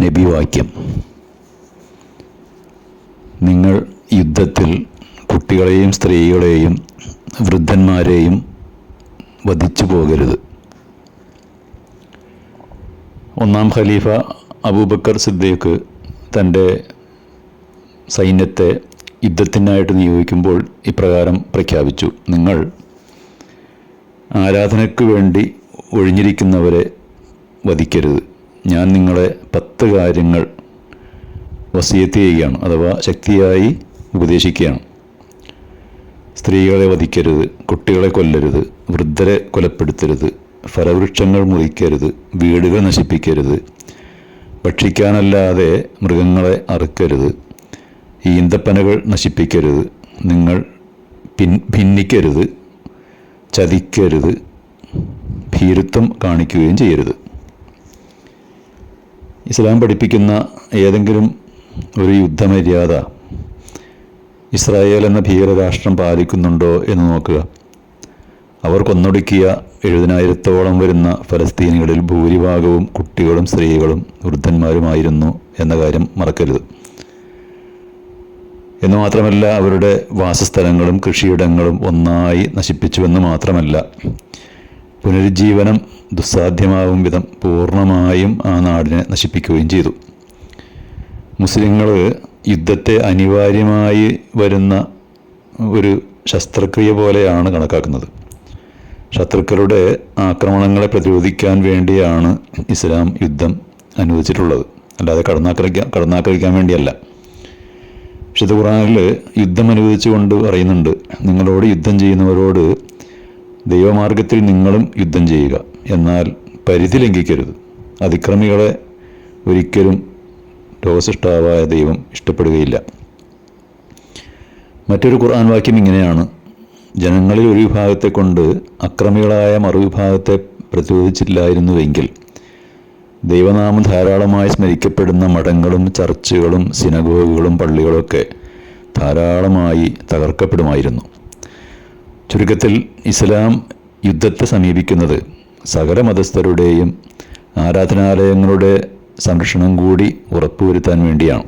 നബിവാക്യം. നിങ്ങൾ യുദ്ധത്തിൽ കുട്ടികളെയും സ്ത്രീകളെയും വൃദ്ധന്മാരെയും വധിച്ചു പോകരുത് ഒന്നാം ഖലീഫ അബൂബക്കർ സിദ്ദീഖ് തന്റെ സൈന്യത്തെ യുദ്ധത്തിനായിട്ട് നിയോഗിക്കുമ്പോൾ ഇപ്രകാരം പ്രഖ്യാപിച്ചു. നിങ്ങൾ ആരാധനയ്ക്ക് വേണ്ടി ഒഴിഞ്ഞിരിക്കുന്നവരെ വധിക്കരുത്. ഞാൻ നിങ്ങളെ പത്ത് കാര്യങ്ങൾ വസീയത്ത് ചെയ്യുകയാണ് അഥവാ ശക്തിയായി ഉപദേശിക്കുകയാണ്. സ്ത്രീകളെ വധിക്കരുത് കുട്ടികളെ കൊല്ലരുത് വൃദ്ധരെ കൊലപ്പെടുത്തരുത് ഫലവൃക്ഷങ്ങൾ മുറിക്കരുത് വീടുകൾ നശിപ്പിക്കരുത് ഭക്ഷിക്കാനല്ലാതെ മൃഗങ്ങളെ അറുക്കരുത് ഈന്തപ്പനകൾ നശിപ്പിക്കരുത് നിങ്ങൾ പിൻ ഭിന്നിക്കരുത് ചതിക്കരുത് ഭീരുത്വം കാണിക്കുകയും ചെയ്യരുത്. ഇസ്ലാം പഠിപ്പിക്കുന്ന ഏതെങ്കിലും ഒരു യുദ്ധമര്യാദ ഇസ്രായേൽ എന്ന ഭീകരരാഷ്ട്രം പാലിക്കുന്നുണ്ടോ എന്ന് നോക്കുക. അവർ കൊന്നൊടുക്കിയ എഴുപതിനായിരത്തോളം വരുന്ന ഫലസ്തീനികളിൽ ഭൂരിഭാഗവും കുട്ടികളും സ്ത്രീകളും വൃദ്ധന്മാരുമായിരുന്നു എന്ന കാര്യം മറക്കരുത്. എന്ന് മാത്രമല്ല അവരുടെ വാസസ്ഥലങ്ങളും കൃഷിയിടങ്ങളും ഒന്നായി നശിപ്പിച്ചുവെന്ന് മാത്രമല്ല പുനരുജ്ജീവനം ദുസ്സാധ്യമാവും വിധം പൂർണമായും ആ നാടിനെ നശിപ്പിക്കുകയും ചെയ്തു. മുസ്ലിങ്ങൾ യുദ്ധത്തെ അനിവാര്യമായി വരുന്ന ഒരു ശസ്ത്രക്രിയ പോലെയാണ് കണക്കാക്കുന്നത്. ശത്രുക്കളുടെ ആക്രമണങ്ങളെ പ്രതിരോധിക്കാൻ വേണ്ടിയാണ് ഇസ്ലാം യുദ്ധം അനുവദിച്ചിട്ടുള്ളത്. അല്ലാതെ കടന്നാക്രമിക്കാൻ കടന്നാക്രമിക്കാൻ വേണ്ടിയല്ല. വിശുദ്ധ ഖുറാനിൽ യുദ്ധം അനുവദിച്ചുകൊണ്ട് പറയുന്നുണ്ട് നിങ്ങളോട് യുദ്ധം ചെയ്യുന്നവരോട് ദൈവമാർഗത്തിൽ നിങ്ങളും യുദ്ധം ചെയ്യുക. എന്നാൽ പരിധി ലംഘിക്കരുത്. അതിക്രമികളെ ഒരിക്കലും ലോകസൃഷ്ടാവായ ദൈവം ഇഷ്ടപ്പെടുകയില്ല. മറ്റൊരു ഖുർആൻ വാക്യം ഇങ്ങനെയാണ്. ജനങ്ങളിൽ ഒരു വിഭാഗത്തെ കൊണ്ട് അക്രമികളായ മറുവിഭാഗത്തെ പ്രതിരോധിച്ചില്ലായിരുന്നുവെങ്കിൽ ദൈവനാമം ധാരാളമായി സ്മരിക്കപ്പെടുന്ന മഠങ്ങളും ചർച്ചുകളും സിനഗോഗുകളും പള്ളികളൊക്കെ ധാരാളമായി തകർക്കപ്പെടുമായിരുന്നു. ചുരുക്കത്തിൽ ഇസ്ലാം യുദ്ധത്തെ സമീപിക്കുന്നത് സകല മതസ്ഥരുടെയും ആരാധനാലയങ്ങളുടെ സംരക്ഷണം കൂടി ഉറപ്പുവരുത്താൻ വേണ്ടിയാണ്.